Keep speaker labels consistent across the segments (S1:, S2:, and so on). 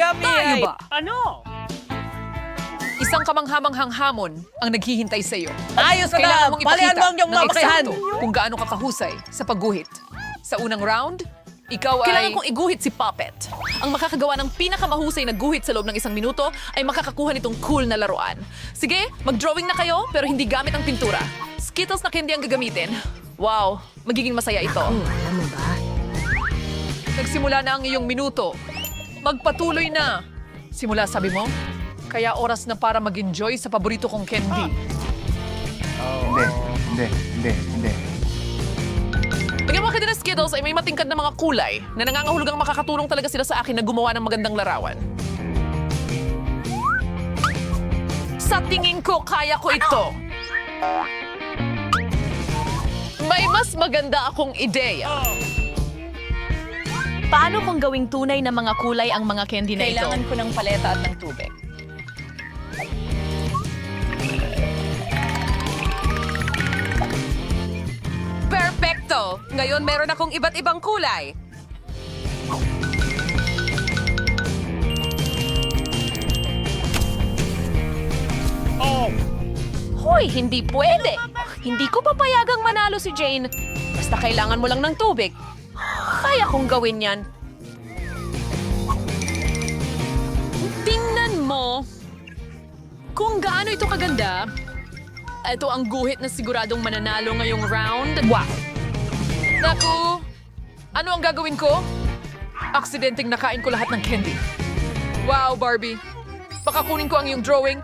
S1: Kami
S2: Tayo
S1: ay...
S2: ba?
S1: Ano?
S2: Isang kamanghamanghang hamon ang naghihintay sa iyo.
S1: Ayos
S2: Kailangan
S1: na!
S2: mong
S1: Palihan
S2: ipakita
S1: mo ang iyong
S2: ng eksakto kung gaano ka kahusay sa pagguhit. Sa unang round, ikaw ay...
S3: Kailangan kong iguhit si Puppet. Ang makakagawa ng pinakamahusay na guhit sa loob ng isang minuto ay makakakuha nitong cool na laruan. Sige, mag-drawing na kayo pero hindi gamit ang pintura. Skittles na candy ang gagamitin. Wow, magiging masaya ito.
S2: Nagsimula na ang iyong minuto. Magpatuloy na. Simula sabi mo, kaya oras na para mag-enjoy sa paborito kong candy.
S4: Hindi, hindi, hindi, hindi.
S3: Bigyan mo ka din ng Skittles ay may matingkad na mga kulay na nangangahulugang makakatulong talaga sila sa akin na gumawa ng magandang larawan. Sa tingin ko, kaya ko ito. May mas maganda akong ideya. Paano kung gawing tunay na mga kulay ang mga candy na ito?
S2: Kailangan ko ng paleta at ng tubig.
S5: Perfecto! Ngayon meron akong iba't ibang kulay.
S3: Hoy, hindi pwede. Hindi ko papayagang manalo si Jane. Basta kailangan mo lang ng tubig. Kaya kong gawin yan. Tingnan mo kung gaano ito kaganda. Ito ang guhit na siguradong mananalo ngayong round.
S2: Wow! Naku! Ano ang gagawin ko? Aksidenteng nakain ko lahat ng candy. Wow, Barbie! Baka kunin ko ang iyong drawing.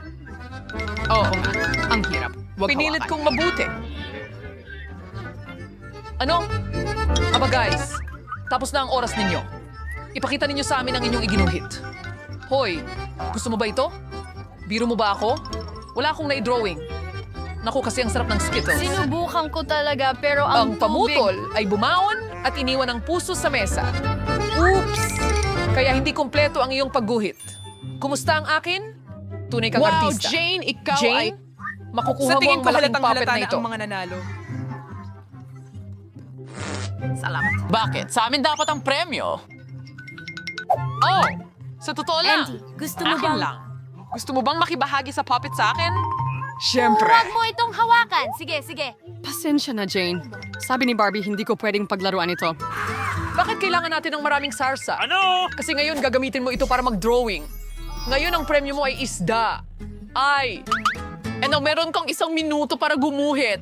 S2: Oo nga, ang hirap. Pinilit kong mabuti. Ano? Aba guys, tapos na ang oras ninyo. Ipakita ninyo sa amin ang inyong iginuhit. Hoy, gusto mo ba ito? Biro mo ba ako? Wala akong na-drawing. Naku, kasi ang sarap ng Skittles.
S6: Sinubukan ko talaga pero
S2: Ang
S6: ang,
S2: pamutol ay bumaon at iniwan ang puso sa mesa. Oops! Kaya hindi kompleto ang iyong pagguhit. Kumusta ang akin? Tunay kang
S3: Wow,
S2: artista.
S3: Jane, ikaw
S2: Jane,
S3: ay...
S2: makukuha
S1: Sa
S2: mo
S1: tingin
S2: ang
S1: ko
S2: malaking
S1: halatang
S2: puppet
S1: halata
S2: na
S1: na
S2: ito.
S1: ang mga nanalo.
S3: Salamat. Bakit? Sa amin dapat ang premyo. Oh, sa totoo lang.
S6: Andy, gusto mo
S3: akin
S6: bang...
S3: lang. Gusto mo bang makibahagi sa puppet sa akin?
S6: Huwag mo itong hawakan. Sige, sige.
S7: Pasensya na, Jane. Sabi ni Barbie, hindi ko pwedeng paglaruan ito.
S2: Bakit kailangan natin ng maraming sarsa?
S1: Ano?
S2: Kasi ngayon gagamitin mo ito para mag-drawing. Ngayon ang premyo mo ay isda. Ay!
S3: Ano, meron kang isang minuto para gumuhit.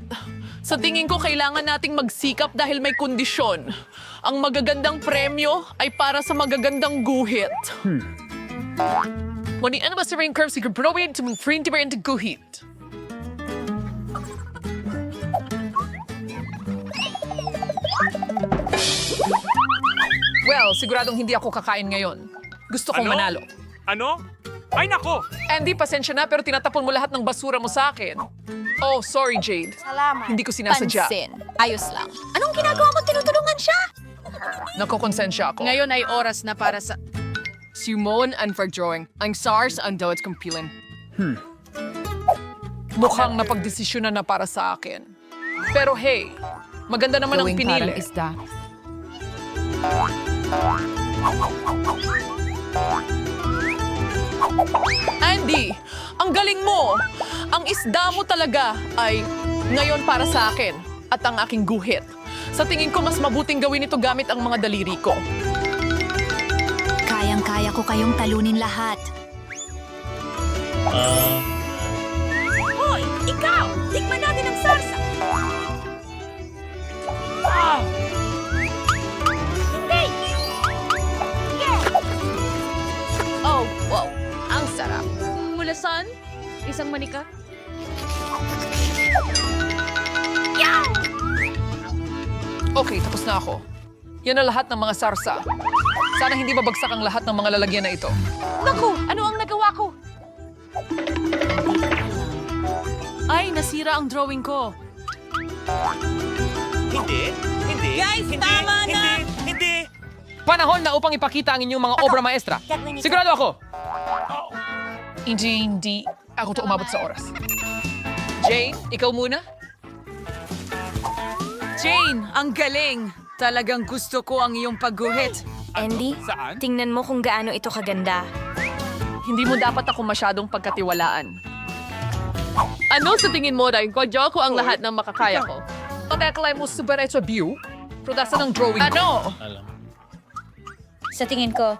S3: Sa tingin ko, kailangan nating magsikap dahil may kondisyon. Ang magagandang premyo ay para sa magagandang guhit.
S2: Wani ano ba sa ring curve si Gabrowen to mong friend ba into guhit? Well, siguradong hindi ako kakain ngayon. Gusto kong
S1: Ano?
S2: manalo.
S1: Ano? Ay nako!
S2: Andy, pasensya na pero tinatapon mo lahat ng basura mo sa akin. Oh, sorry Jade.
S6: Salamat.
S2: Hindi ko sinasadya.
S3: Pansin. Ayos lang.
S6: Anong ginagawa mo? Tinutulungan siya?
S2: Nakokonsensya ako.
S7: Ngayon ay oras na para sa... Sumon and for drawing. Ang SARS ang Doets Compilin.
S2: Mukhang napagdesisyonan na para sa akin. Pero hey, maganda naman ang pinili.
S7: isda.
S3: Andy, ang galing mo! Ang isda mo talaga ay ngayon para sa akin at ang aking guhit. Sa tingin ko, mas mabuting gawin ito gamit ang mga daliri ko.
S6: Kayang-kaya ko kayong talunin lahat. Hoy, ikaw! Tikman natin ang sarsa! Hindi!
S3: Sarap. Mulasan? Isang manika?
S2: Okay, tapos na ako. Yan ang lahat ng mga sarsa. Sana hindi mabagsak ang lahat ng mga lalagyan na ito.
S3: Naku! Ano ang nagawa ko? Ay, nasira ang drawing ko.
S1: Hindi? Hindi?
S5: Guys,
S1: hindi,
S5: tama na!
S1: Hindi! Hindi!
S4: Panahon na upang ipakita ang inyong mga obra maestra. Sigurado ako.
S2: Hindi, hindi. Ako to umabot sa oras. Jane, ikaw muna?
S8: Jane, ang galing! Talagang gusto ko ang iyong pagguhit. Andy,
S1: Saan?
S8: tingnan mo kung gaano ito kaganda.
S2: Hindi mo dapat ako masyadong pagkatiwalaan. Ano sa tingin mo, Day? Kwadyo ko ang lahat ng makakaya ko. Pagkakalay mo super eto view? Prodasa ng drawing Ano?
S9: Sa tingin ko,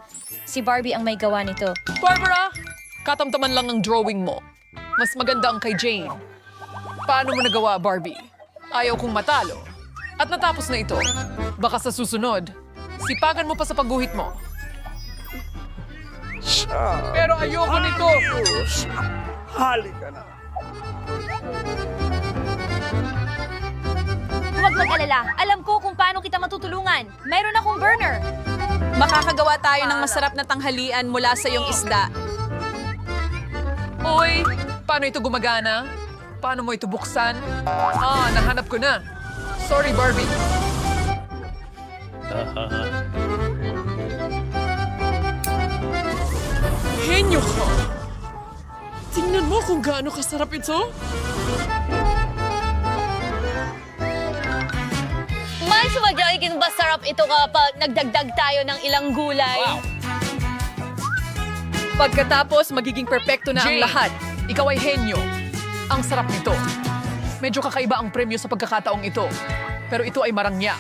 S9: si Barbie ang may gawa nito.
S2: Barbara, katamtaman lang ang drawing mo. Mas maganda ang kay Jane. Paano mo nagawa, Barbie? Ayaw kong matalo. At natapos na ito. Baka sa susunod, sipagan mo pa sa pagguhit mo. Pero ayoko nito.
S1: Halika na.
S9: Huwag mag-alala. Alam ko kung paano kita matutulungan. Mayroon akong burner.
S5: Makakagawa tayo ng masarap na tanghalian mula sa iyong isda.
S2: Uy, paano ito gumagana? Paano mo ito buksan? Ah, nahanap ko na. Sorry, Barbie. Henyo ka! Tingnan mo kung gaano kasarap ito.
S9: Mas magiging masarap ito kapag nagdagdag tayo ng ilang gulay.
S2: Pagkatapos, magiging perpekto na
S3: Jane,
S2: ang lahat. Ikaw ay henyo. Ang sarap nito. Medyo kakaiba ang premyo sa pagkakataong ito. Pero ito ay marangya.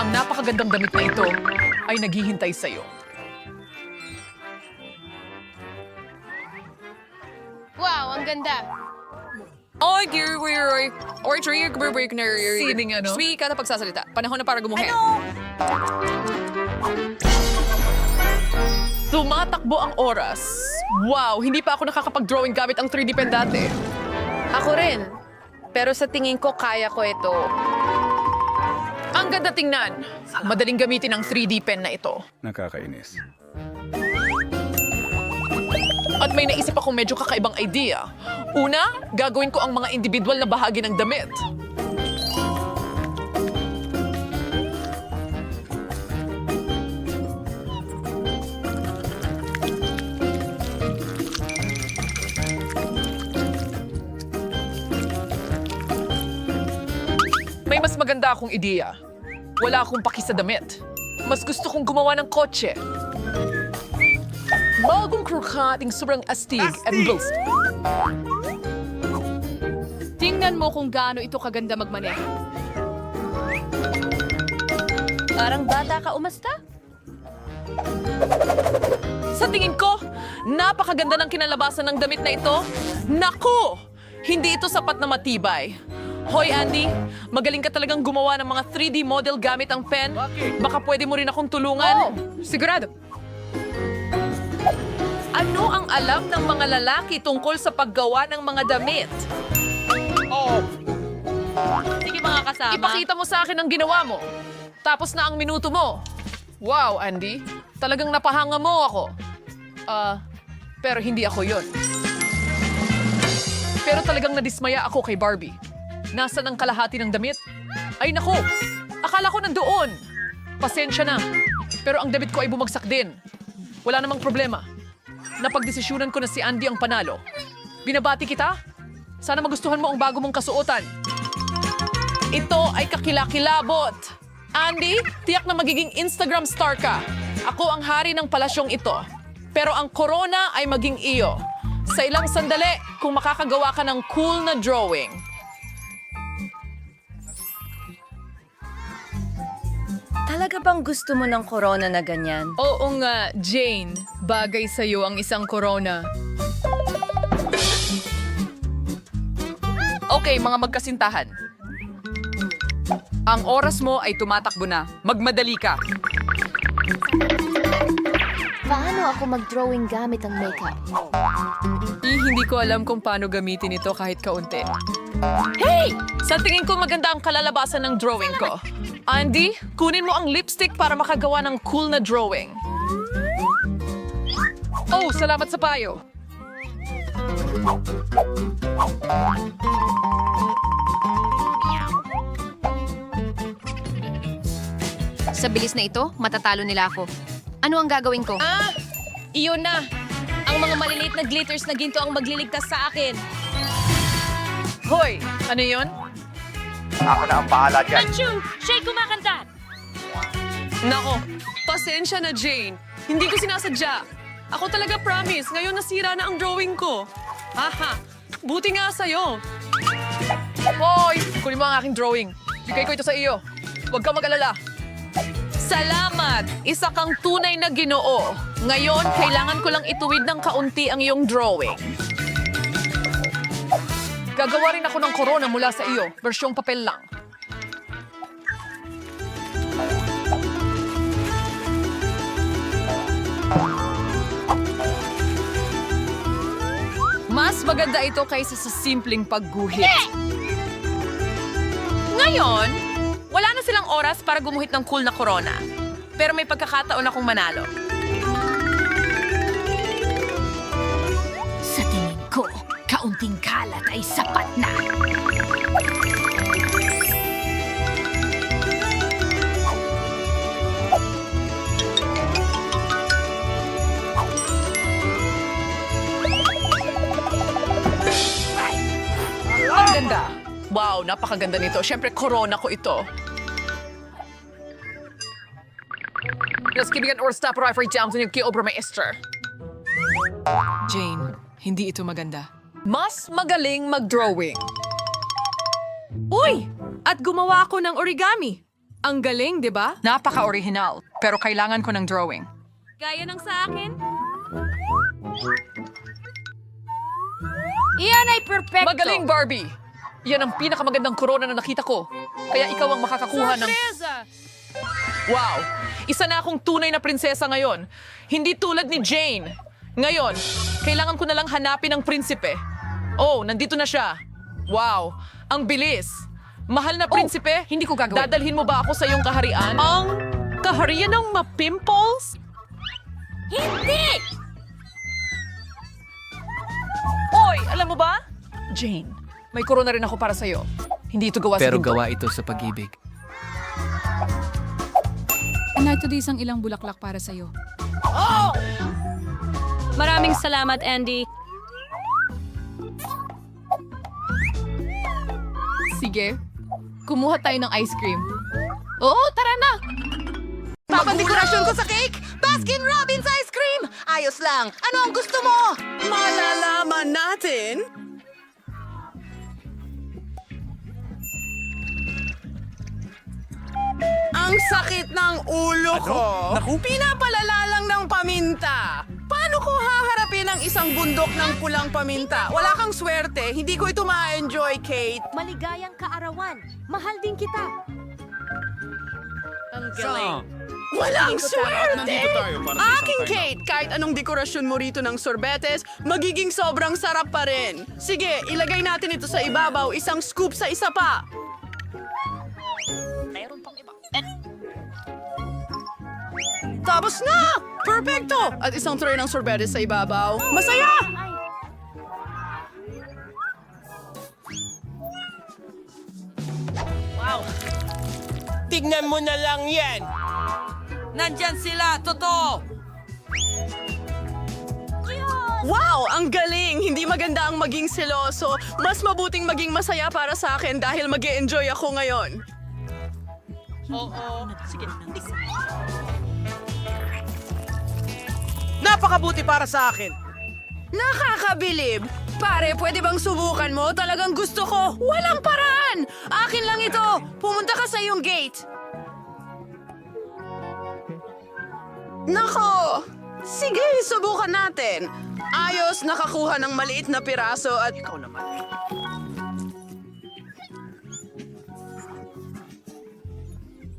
S2: Ang napakagandang damit na ito ay naghihintay sa'yo.
S5: Wow, ang ganda.
S7: Oy, dear, we're, we're, or tree, we're, we're,
S2: Sining ano?
S7: Sweet ka na pagsasalita. Panahon na para gumuhin.
S2: Tumatakbo ang oras. Wow, hindi pa ako nakakapag-drawing gamit ang 3D pen dati.
S5: Ako rin. Pero sa tingin ko, kaya ko ito.
S2: Ang ganda tingnan. Madaling gamitin ang 3D pen na ito.
S10: Nakakainis.
S2: At may naisip akong medyo kakaibang idea. Una, gagawin ko ang mga individual na bahagi ng damit. May mas maganda akong ideya. Wala akong paki sa damit. Mas gusto kong gumawa ng kotse. Bagong krokating sobrang astig at boast.
S7: Tingnan mo kung gaano ito kaganda magmaneho.
S9: Parang bata ka umasta.
S2: Sa tingin ko, napakaganda ng kinalabasan ng damit na ito. Naku! Hindi ito sapat na matibay. Hoy Andy, magaling ka talagang gumawa ng mga 3D model gamit ang pen. Baka pwede mo rin akong tulungan.
S7: Sigurado.
S2: Ano ang alam ng mga lalaki tungkol sa paggawa ng mga damit?
S9: Sige mga kasama.
S2: Ipakita mo sa akin ang ginawa mo. Tapos na ang minuto mo. Wow, Andy. Talagang napahanga mo ako. Ah, pero hindi ako yon. Pero talagang nadismaya ako kay Barbie. Nasaan ang kalahati ng damit? Ay nako, akala ko nandoon. Pasensya na. Pero ang damit ko ay bumagsak din. Wala namang problema. Napagdesisyonan ko na si Andy ang panalo. Binabati kita? Sana magustuhan mo ang bago mong kasuotan. Ito ay kakilakilabot. Andy, tiyak na magiging Instagram star ka. Ako ang hari ng palasyong ito. Pero ang corona ay maging iyo. Sa ilang sandali, kung makakagawa ka ng cool na drawing.
S8: Talaga bang gusto mo ng corona na ganyan?
S7: Oo nga, Jane. Bagay sa'yo ang isang corona.
S2: Okay, mga magkasintahan. Ang oras mo ay tumatakbo na. Magmadali ka.
S8: Paano ako mag-drawing gamit ang makeup?
S7: Eh, hindi ko alam kung paano gamitin ito kahit kaunti.
S2: Hey! Sa tingin ko maganda ang kalalabasan ng drawing ko. Andy, kunin mo ang lipstick para makagawa ng cool na drawing. Oh, salamat sa payo.
S5: Sa bilis na ito, matatalo nila ako. Ano ang gagawin ko?
S9: Ah, iyon na. Ang mga maliliit na glitters na ginto ang magliligtas sa akin.
S2: Hoy, ano yon?
S1: Ako na ang bahala dyan.
S6: Achoo! Shay kumakanta!
S3: Nako, pasensya na Jane. Hindi ko sinasadya. Ako talaga promise, ngayon nasira na ang drawing ko. Haha, buti nga sa'yo.
S2: Hoy! Kunin mo ang aking drawing. Bigay ko ito sa iyo. Huwag kang mag-alala.
S3: Salamat! Isa kang tunay na ginoo. Ngayon, kailangan ko lang ituwid ng kaunti ang iyong drawing.
S2: Gagawa rin ako ng corona mula sa iyo. Versyong papel lang.
S3: Mas maganda ito kaysa sa simpleng pagguhit. Ngayon, oras para gumuhit ng cool na corona. Pero may pagkakataon akong manalo.
S6: Sa tingin ko, kaunting kalat ay sapat na.
S2: Ang ganda!
S3: Wow, napakaganda nito. Siyempre, corona ko ito.
S2: Let's give it or stop right for Johnson yung kay Obra Maestra.
S7: Jane, hindi ito maganda.
S2: Mas magaling mag-drawing.
S3: Uy! At gumawa ako ng origami. Ang galing, di ba?
S2: Napaka-original. Pero kailangan ko ng drawing.
S6: Gaya ng sa akin? Iyan ay perfecto.
S2: Magaling, Barbie! Yan ang pinakamagandang corona na nakita ko. Kaya ikaw ang makakakuha ng...
S3: Wow! Isa na akong tunay na prinsesa ngayon. Hindi tulad ni Jane. Ngayon, kailangan ko na lang hanapin ang prinsipe. Oh, nandito na siya. Wow! Ang bilis! Mahal na prinsipe,
S2: hindi ko gagawin.
S3: Dadalhin mo ba ako sa iyong kaharian? Ang kaharian ng mapimples?
S6: Hindi!
S3: Oy, alam mo ba?
S2: Jane, may corona rin ako para sa'yo. Hindi ito gawa sa
S4: Pero gawa ito sa pag-ibig.
S10: Narito di isang ilang bulaklak para sa'yo.
S9: Maraming salamat, Andy.
S10: Sige, kumuha tayo ng ice cream. Oo, tara na!
S1: Papandekorasyon ko sa cake? Baskin Robbins ice cream! Ayos lang. Ano ang gusto mo?
S11: Malalaman natin ang sakit ng ulo ko. Pinapalala lang ng paminta. Paano ko haharapin ang isang bundok ng pulang paminta? Wala kang swerte. Hindi ko ito ma-enjoy, Kate.
S6: Maligayang kaarawan. Mahal din kita.
S11: Ang galing. Walang swerte! Aking Kate, kahit anong dekorasyon mo rito ng sorbetes, magiging sobrang sarap pa rin. Sige, ilagay natin ito sa ibabaw, isang scoop sa isa pa. Tapos na! Perfecto! At isang tray ng sorbetes sa ibabaw. Masaya!
S1: Tignan mo na lang yan. Nandyan sila, totoo.
S11: Wow! Ang galing! Hindi maganda ang maging seloso. Mas mabuting maging masaya para sa akin dahil mag enjoy ako ngayon.
S1: Napakabuti para sa akin.
S11: Nakakabilib! Pare, pwede bang subukan mo? Talagang gusto ko. Walang paraan! Akin lang ito. Pumunta ka sa iyong gate. Nako! Sige, subukan natin. Ayos, nakakuha ng maliit na piraso at... Ikaw naman.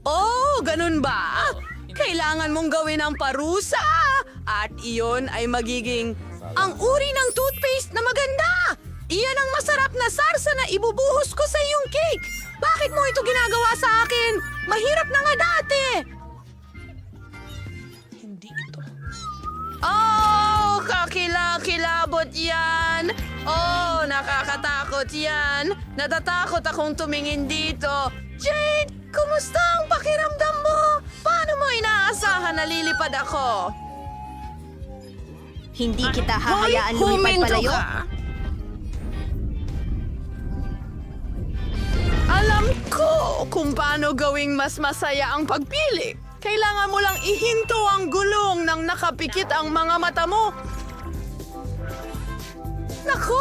S11: Oh, ganun ba? Kailangan mong gawin ang parusa. At iyon ay magiging ang uri ng toothpaste na maganda. Iyan ang masarap na sarsa na ibubuhos ko sa iyong cake. Bakit mo ito ginagawa sa akin? Mahirap na nga dati. Hindi ito. Oh, kakilakilabot yan. Oh, nakakatakot yan. Natatakot akong tumingin dito. Jade, kumusta ang pakiramdam mo? Paano mo inaasahan na lilipad ako?
S6: Hindi kita
S11: Hoy,
S6: hahayaan lumipad
S11: huminto
S6: palayo.
S11: ka. Alam ko kung paano gawing mas masaya ang pagpili. Kailangan mo lang ihinto ang gulong nang nakapikit ang mga mata mo. Naku!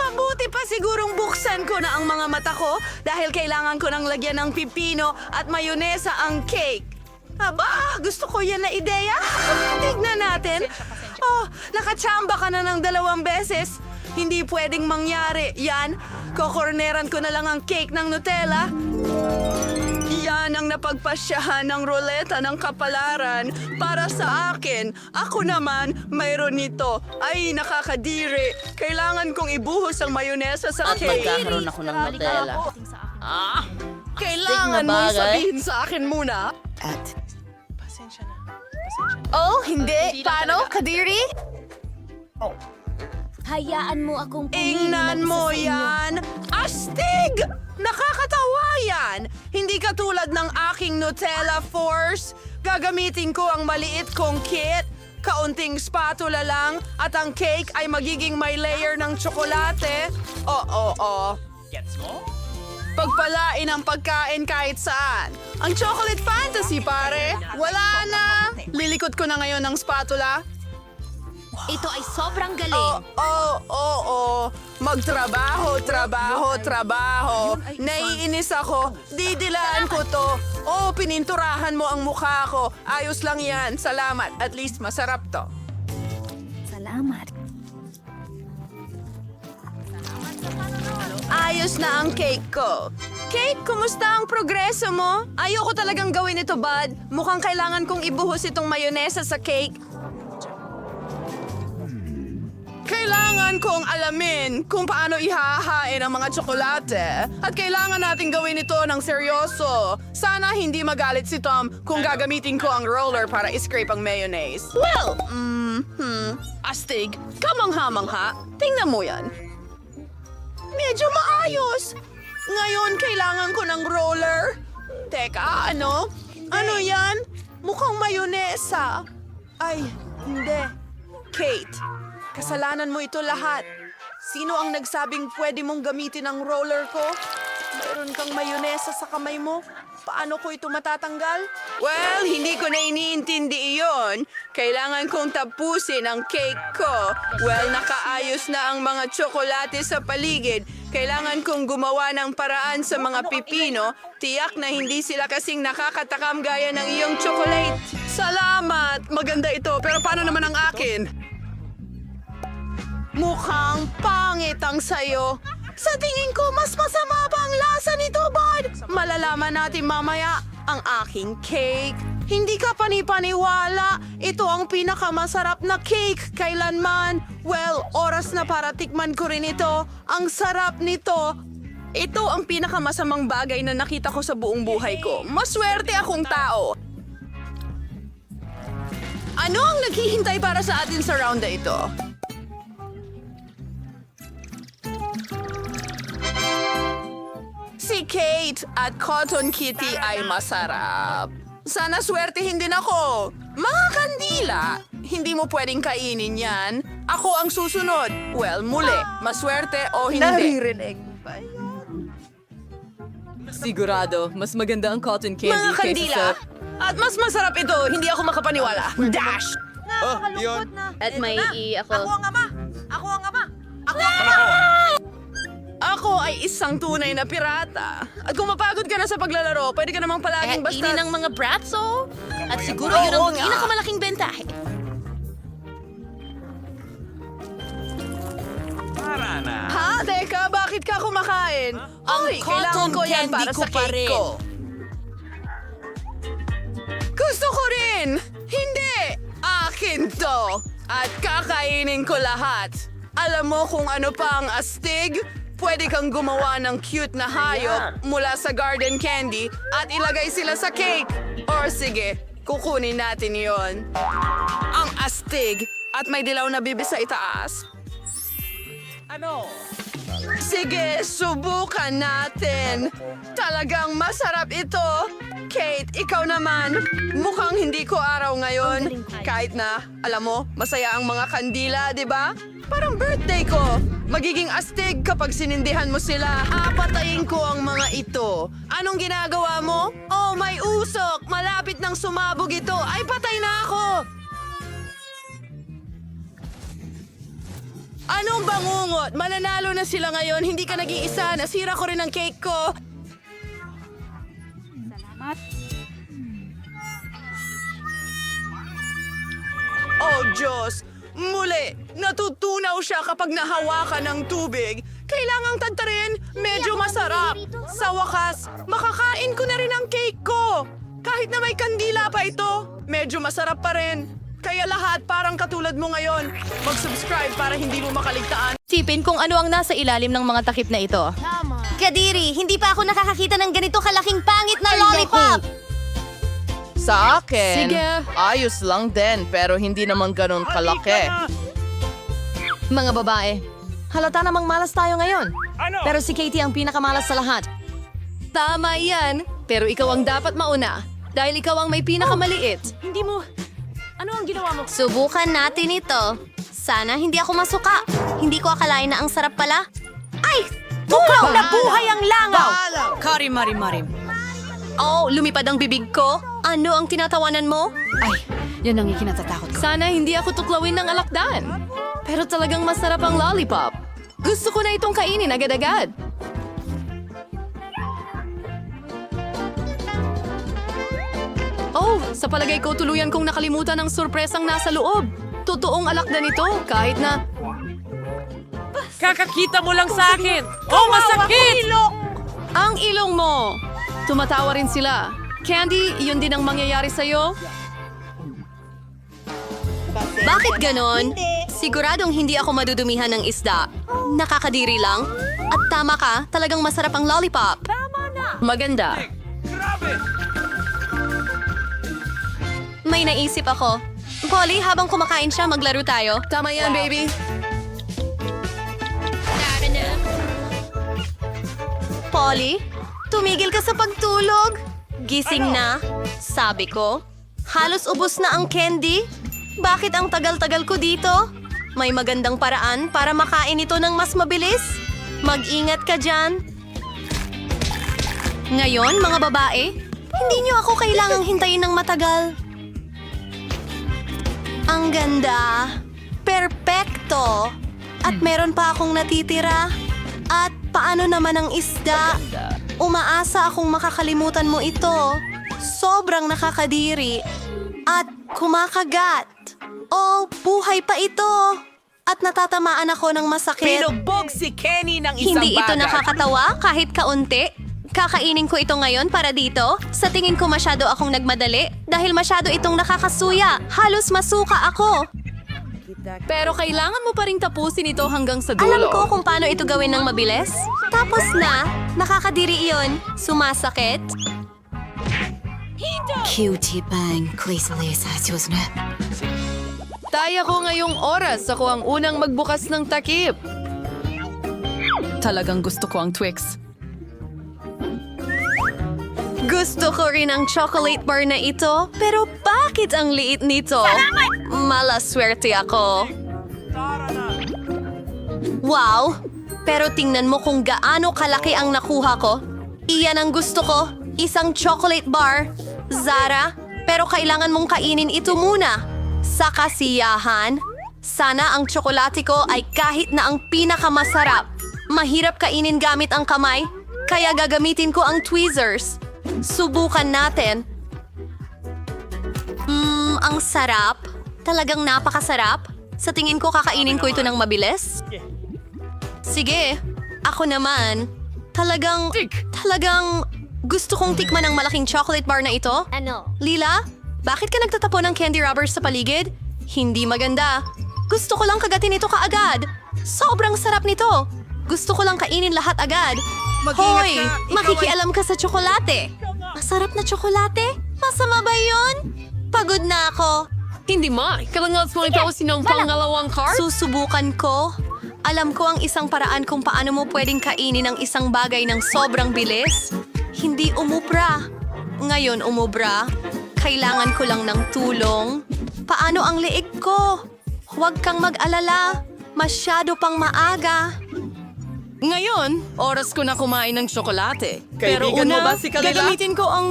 S11: Mabuti pa sigurong buksan ko na ang mga mata ko dahil kailangan ko nang lagyan ng pipino at mayonesa ang cake. Aba, gusto ko yan na ideya. Tignan natin. Oh, nakachamba ka na ng dalawang beses. Hindi pwedeng mangyari. Yan, kokorneran ko na lang ang cake ng Nutella. Yan ang napagpasyahan ng roleta ng kapalaran para sa akin. Ako naman, mayroon nito. Ay, nakakadiri. Kailangan kong ibuhos ang mayonesa sa cake.
S1: Magkakaroon ako ng Nutella. Ah,
S11: Kailangan mong
S1: bagay.
S11: sabihin sa akin muna.
S1: at
S11: Oh, hindi. Paano, Kadiri?
S9: Hayaan mo akong
S11: Ingnan mo yan! Astig! Nakakatawa yan! Hindi katulad ng aking Nutella Force. Gagamitin ko ang maliit kong kit, kaunting spatula lang, at ang cake ay magiging may layer ng tsokolate. Oo, oo. Gets mo? Pagpalain ang pagkain kahit saan. Ang chocolate fantasy, pare. Wala na. Lilikot ko na ngayon ng spatula.
S9: Ito ay sobrang galing.
S11: Oo, oo, oo. Magtrabaho, trabaho, trabaho. Naiinis ako. Didilaan ko to. Oh, pininturahan mo ang mukha ko. Ayos lang yan. Salamat. At least masarap to.
S9: Salamat.
S11: Ayos na ang cake ko. Cake, kumusta ang progreso mo? Ayoko talagang gawin ito, bud. Mukhang kailangan kong ibuhos itong mayonesa sa cake. Kailangan kong alamin kung paano ihahain ang mga tsokolate. At kailangan natin gawin ito ng seryoso. Sana hindi magalit si Tom kung gagamitin ko ang roller para iscrape ang mayonnaise. Well, mm, hmm, astig, kamangha-mangha. Tingnan mo yan. Medyo maayos. Ngayon, kailangan ko ng roller. Teka, ano? Ano yan? Mukhang mayonesa. Ay, hindi. Kate, kasalanan mo ito lahat. Sino ang nagsabing pwede mong gamitin ang roller ko? Mayroon kang mayonesa sa kamay mo. Paano ko ito matatanggal? Well, hindi ko na iniintindi iyon. Kailangan kong tapusin ang cake ko. Well, nakaayos na ang mga tsokolate sa paligid. Kailangan kong gumawa ng paraan sa mga pipino. Tiyak na hindi sila kasing nakakatakam gaya ng iyong chocolate. Salamat! Maganda ito, pero paano naman ang akin? Mukhang pangit ang sayo. Sa tingin ko, mas masama pa ang lasa nito, bud. Malalaman natin mamaya ang aking cake. Hindi ka panipaniwala. Ito ang pinakamasarap na cake kailanman. Well, oras na para tikman ko rin ito. Ang sarap nito. Ito ang pinakamasamang bagay na nakita ko sa buong buhay ko. Maswerte akong tao. Ano ang naghihintay para sa atin sa round na ito? Si Kate at Cotton Kitty ay masarap. Sana swertihin din ako. Mga kandila, hindi mo pwedeng kainin yan. Ako ang susunod. Well, muli, maswerte o hindi.
S8: Naririnig ba yun?
S1: sigurado, mas maganda ang cotton candy
S11: Mga kandila, at mas masarap ito. Hindi ako makapaniwala. Dash!
S9: At may i ako.
S11: ang ama! Ako ang ama! Ako ang ama! Ako ay isang tunay na pirata. At kung mapagod ka na sa paglalaro, pwede ka namang palaging basta...
S9: ng mga bratso. At siguro yun ang
S11: nga.
S9: pinakamalaking bentahe.
S11: Ha? Teka, bakit ka kumakain? Ay, kailangan ko yan para sa cake ko. Gusto ko rin! Hindi! Akin to! At kakainin ko lahat. Alam mo kung ano pa ang astig? Pwede kang gumawa ng cute na hayop mula sa garden candy at ilagay sila sa cake. Or sige, kukunin natin yon. Ang astig at may dilaw na bibis sa itaas. Sige, subukan natin. Talagang masarap ito. Kate, ikaw naman. Mukhang hindi ko araw ngayon. Kahit na, alam mo, masaya ang mga kandila, di ba? Parang birthday ko. Magiging astig kapag sinindihan mo sila. Apatayin ko ang mga ito. Anong ginagawa mo? Oh, may usok. Malapit nang sumabog ito. Ay, patay na ako. Anong bangungot? Mananalo na sila ngayon. Hindi ka nag-iisa. Nasira ko rin ang cake ko. Oh, Diyos! Muli, natutunaw siya kapag nahawakan ng tubig. Kailangang tagtarin, medyo masarap. Sa wakas, makakain ko na rin ang cake ko. Kahit na may kandila pa ito, medyo masarap pa rin. Kaya lahat parang katulad mo ngayon. Mag-subscribe para hindi mo makaligtaan.
S8: Tipin kung ano ang nasa ilalim ng mga takip na ito.
S9: Kadiri, hindi pa ako nakakakita ng ganito kalaking pangit na lollipop!
S1: Sa akin,
S3: Sige.
S1: ayos lang din pero hindi naman ganun kalaki.
S8: Mga babae, halata namang malas tayo ngayon. Pero si Katie ang pinakamalas sa lahat. Tama yan, pero ikaw ang dapat mauna. Dahil ikaw ang may pinakamaliit.
S6: Hindi mo... Ano ang ginawa mo?
S9: Subukan natin ito. Sana hindi ako masuka. Hindi ko akalain na ang sarap pala. Ay! Tuklaw na buhay ang langaw!
S11: Kari-mari-marim.
S8: Oh, lumipad ang bibig ko.
S9: Ano ang tinatawanan mo?
S3: Yan ang ikinatatakot ko. Sana hindi ako tuklawin ng alakdan. Pero talagang masarap ang lollipop. Gusto ko na itong kainin agad-agad. Oh, sa palagay ko tuluyan kong nakalimutan ang sorpresang nasa loob. Totoong alakdan ito, kahit na...
S4: Kakakita mo lang sa akin! Oh, masakit!
S3: Ang ilong mo! Tumatawa rin sila. Candy, yun din ang mangyayari sa'yo?
S8: Bakit ganon? Siguradong hindi ako madudumihan ng isda. Nakakadiri lang. At tama ka, talagang masarap ang lollipop. Maganda.
S9: May naisip ako. Polly, habang kumakain siya, maglaro tayo.
S3: Tama yan, baby.
S9: Polly, tumigil ka sa pagtulog. Gising na, sabi ko. Halos ubos na ang candy. Bakit ang tagal-tagal ko dito? May magandang paraan para makain ito ng mas mabilis. Mag-ingat ka dyan. Ngayon, mga babae, hindi niyo ako kailangang hintayin ng matagal. Ang ganda. Perpekto. At meron pa akong natitira. At paano naman ang isda? Umaasa akong makakalimutan mo ito. Sobrang nakakadiri. At kumakagat. Oh, buhay pa ito. At natatamaan ako ng masakit.
S11: Pinubog si Kenny ng isang
S9: Hindi ito
S11: bagay.
S9: nakakatawa kahit kaunti. Kakainin ko ito ngayon para dito. Sa tingin ko masyado akong nagmadali dahil masyado itong nakakasuya. Halos masuka ako.
S3: Pero kailangan mo pa ring tapusin ito hanggang sa dulo.
S9: Alam ko kung paano ito gawin ng mabilis. Tapos na, nakakadiri iyon. Sumasakit.
S3: Taya ko ngayong oras. Ako ang unang magbukas ng takip. Talagang gusto ko ang Twix.
S9: Gusto ko rin ang chocolate bar na ito, pero bakit ang liit nito? Malaswerte ako. Wow! Pero tingnan mo kung gaano kalaki ang nakuha ko. Iyan ang gusto ko, isang chocolate bar. Zara, pero kailangan mong kainin ito muna. Sa kasiyahan, sana ang tsokolate ko ay kahit na ang pinakamasarap. Mahirap kainin gamit ang kamay, kaya gagamitin ko ang tweezers. Subukan natin. Mmm, ang sarap. Talagang napakasarap. Sa tingin ko kakainin ko ito ng mabilis. Sige, ako naman. Talagang, talagang gusto kong tikman ang malaking chocolate bar na ito. Ano? Lila, bakit ka nagtatapon ng candy rubbers sa paligid? Hindi maganda. Gusto ko lang kagatin ito kaagad. Sobrang sarap nito. Gusto ko lang kainin lahat agad.
S11: Mag-ingat
S9: Hoy,
S11: ka. Ikaw
S9: makikialam ka sa tsokolate. Masarap na tsokolate? Masama ba yun? Pagod na ako.
S3: Hindi ma, kailangan mo itapusin ang pangalawang card?
S9: Susubukan ko. Alam ko ang isang paraan kung paano mo pwedeng kainin ang isang bagay ng sobrang bilis. Hindi umubra. Ngayon umubra. Kailangan ko lang ng tulong. Paano ang leeg ko? Huwag kang mag-alala. Masyado pang maaga.
S3: Ngayon, oras ko na kumain ng tsokolate. Pero una,
S11: mo ba si Kalila?
S3: gagamitin ko ang...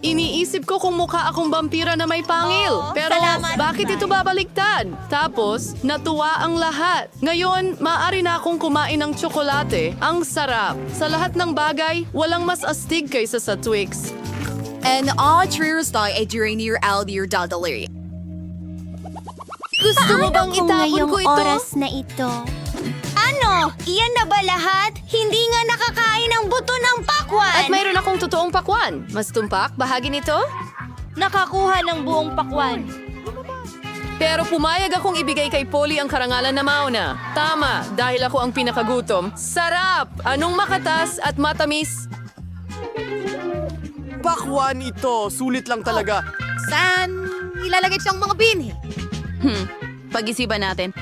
S3: Iniisip ko kung mukha akong vampira na may pangil.
S9: Oo,
S3: Pero
S9: salamat.
S3: bakit ito babaliktad? Tapos, natuwa ang lahat. Ngayon, maaari na akong kumain ng tsokolate. Ang sarap. Sa lahat ng bagay, walang mas astig kaysa sa Twix.
S7: And all cheers tayo ay during your Aldir Dadalery.
S8: Gusto mo bang itapon ko ito?
S9: na ito? Ano? Iyan na ba lahat? Hindi nga nakakain ang buto ng pakwan!
S8: At mayroon akong totoong pakwan. Mas tumpak, bahagi nito?
S6: Nakakuha ng buong pakwan.
S3: Pero pumayag akong ibigay kay Polly ang karangalan na mauna. Tama, dahil ako ang pinakagutom. Sarap! Anong makatas at matamis?
S11: Pakwan ito. Sulit lang talaga.
S7: Saan ilalagay siyang mga binhi?
S3: Hmm, pag-isipan natin.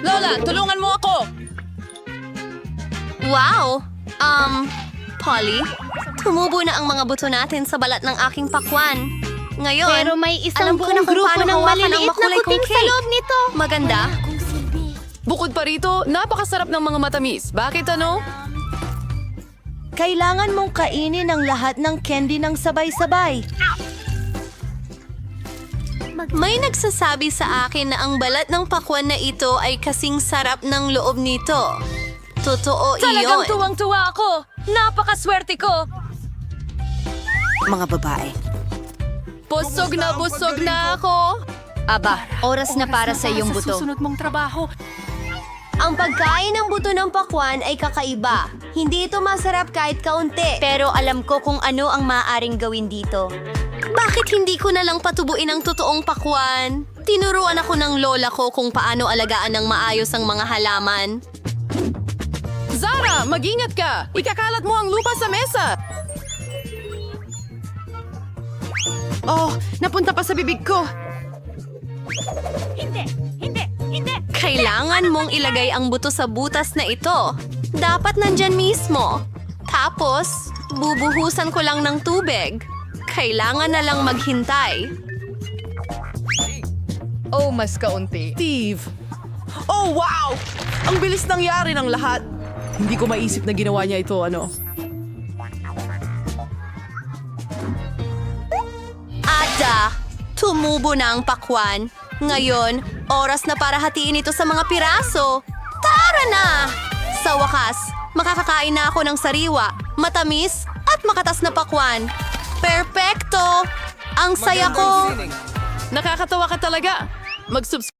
S3: Lola, tulungan mo ako!
S9: Wow! Um, Polly, tumubo na ang mga buto natin sa balat ng aking pakwan. Ngayon,
S6: Pero may isang
S9: alam ko na kung
S6: grupo
S9: paano
S6: ng
S9: hawakan ang makulay kong
S6: kuting sa
S9: cake.
S6: loob nito.
S9: Maganda.
S3: Bukod pa rito, napakasarap ng mga matamis. Bakit ano?
S8: Kailangan mong kainin ang lahat ng candy ng sabay-sabay.
S9: May nagsasabi sa akin na ang balat ng pakwan na ito ay kasing sarap ng loob nito. Totoo
S6: Talagang
S9: iyon.
S6: tuwang-tuwa ako. Napakaswerte ko.
S7: Mga babae.
S3: Busog na busog na ako!
S8: Aba, oras na para sa iyong buto.
S12: mong trabaho.
S8: Ang pagkain ng buto ng pakwan ay kakaiba. Hindi ito masarap kahit kaunti. Pero alam ko kung ano ang maaaring gawin dito.
S9: Bakit hindi ko na lang patubuin ang totoong pakwan? Tinuruan ako ng lola ko kung paano alagaan ng maayos ang mga halaman.
S3: Zara, mag-ingat ka! Ikakalat mo ang lupa sa mesa!
S7: Oh, napunta pa sa bibig ko.
S9: Kailangan mong ilagay ang buto sa butas na ito. Dapat nandyan mismo. Tapos, bubuhusan ko lang ng tubig. Kailangan na lang maghintay.
S13: Oh, mas kaunti.
S3: Steve! Oh, wow! Ang bilis nangyari ng lahat. Hindi ko maisip na ginawa niya ito, ano?
S9: Ada, tumubo na ang pakwan. Ngayon, oras na para hatiin ito sa mga piraso. Tara na! Sa wakas, makakakain na ako ng sariwa, matamis at makatas na pakwan. Perpekto! Ang saya ko!
S3: Nakakatawa ka talaga. Mag-subscribe